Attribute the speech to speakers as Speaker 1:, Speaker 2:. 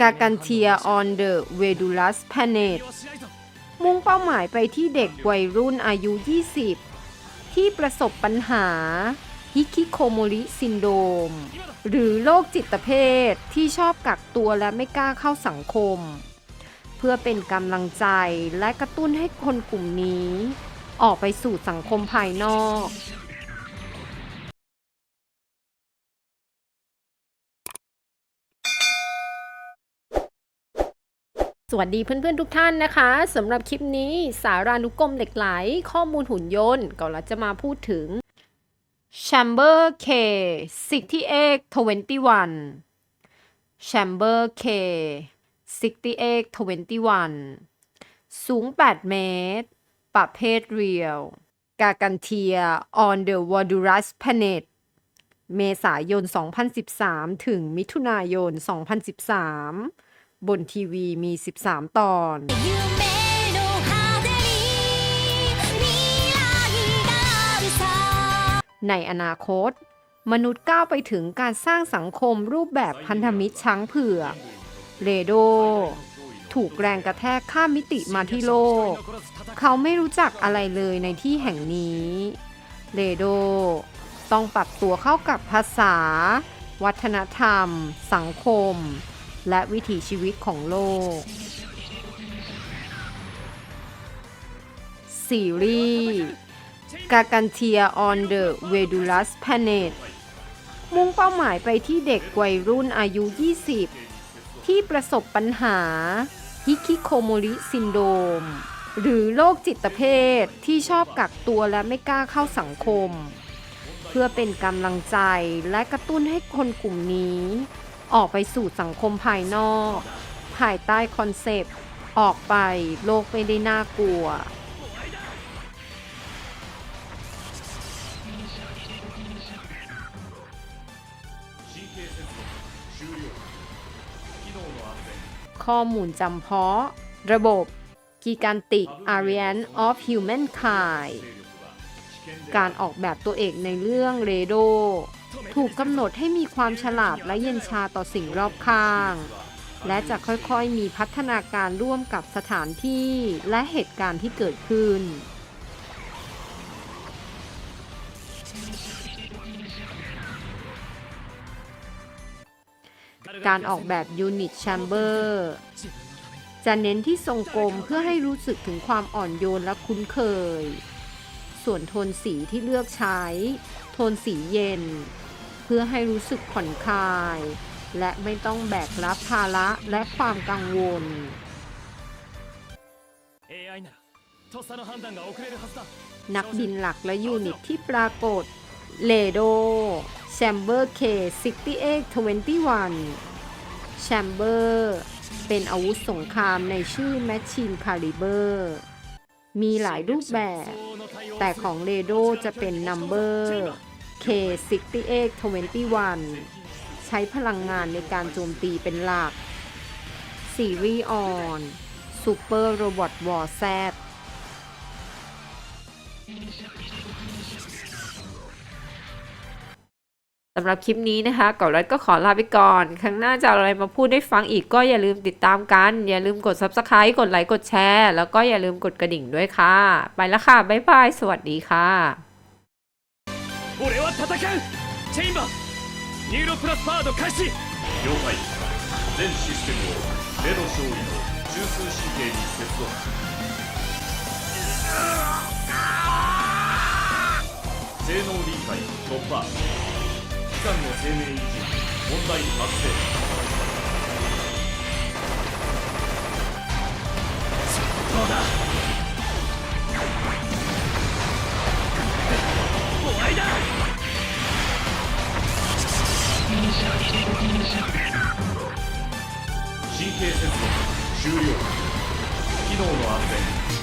Speaker 1: กากันเทีย on the Vedulous Planet มุ่งเป้าหมายไปที่เด็กวัยรุ่นอายุ 20 ที่ประสบปัญหาฮิคิโคโมริซินโดม หรือโรคจิตเภทที่ชอบกักตัวและไม่กล้าเข้าสังคม เพื่อเป็นกำลังใจและกระตุ้นให้คนกลุ่มนี้ ออกไปสู่สังคมภายนอก วัสดีเพื่อนๆทุกท่านนะคะสำหรับคลิปนี้สารานุกรมเหล็กไหล ข้อมูลหุ่นยนต์ก็เราจะมาพูดถึง Chamber K 6821 Chamber K 6821 สูง 8 เมตร ประเภทเรียว กากันเทีย on the Wadurus Planet เมษายน 2013 ถึงมิถุนายน 2013 บนทีวีมี 13 ตอนในอนาคต มนุษย์ก้าวไปถึงการสร้างสังคมรูปแบบพันธมิตรช้างเผือกเรโด ถูกแรงกระแทกข้ามมิติมาที่โลก เขาไม่รู้จักอะไรเลยในที่แห่งนี้เรโด ต้องปรับตัวเข้ากับภาษา วัฒนธรรม สังคม และวิถีชีวิตของโลก ซีรีส์กากันเทีย on the Vedulous Planet มุ่งเป้าหมายไปที่เด็กวัยรุ่นอายุ 20 ที่ประสบปัญหาฮิคิโคโมริซินโดม หรือโรคจิตเภทที่ชอบกักตัวและไม่กล้าเข้าสังคม เพื่อเป็นกำลังใจและกระตุ้นให้คนกลุ่มนี้ ออกไปสู่สังคมภายนอก ภายใต้คอนเซปต์ ออกไปโลกไม่ได้น่ากลัว ข้อมูลจำเพาะ ระบบ Gigantic Alliance of Humankind การออกแบบตัวเอกในเรื่องเรโด ถูกกำหนดให้มีความฉลาดและเย็นชาต่อสิ่งรอบข้าง และจะค่อยๆมีพัฒนาการร่วมกับสถานที่และเหตุการณ์ที่เกิดขึ้น การออกแบบยูนิตแชมเบอร์จะเน้นที่ทรงกลมเพื่อให้รู้สึกถึงความอ่อนโยนและคุ้นเคย ส่วนโทนสีที่เลือกใช้ โทนสีเย็น เพื่อให้รู้สึกผ่อนคลาย และไม่ต้องแบกรับภาระและความกังวล
Speaker 2: AI ならとっさの判断が遅れるはずだ
Speaker 1: นักบินหลักและยูนิตที่ปรากฏเลโดแชมเบอร์เค6821แชมเบอร์เป็นอาวุธสงครามในชื่อ Machine Caliber มีหลายรูปแบบ แต่ของเรโดจะเป็นนัมเบอร์ K6821 ใช้พลังงานในการโจมตีเป็นหลัก ซีรีส์ออนซูเปอร์โรบอทวอร์แซสำหรับคลิปนี้นะคะก่อนรัดก็ขอลาไปก่อน ครั้งหน้าจะอะไรมาพูดให้ฟังอีกก็อย่าลืมติดตามกัน อย่าลืมกด Subscribe กดไลค์ กดแชร์ แล้วก็อย่าลืมกดกระดิ่งด้วยค่ะ ไปแล้วค่ะ บ๊ายบาย สวัสดีค่ะ
Speaker 2: 戦うチェインバーニューロプラスパワード開始
Speaker 3: 了解全システムを目の勝利の中枢神経に接続。性能理解突破機関の生命維持問題発生。神経接続終了。機能の安全。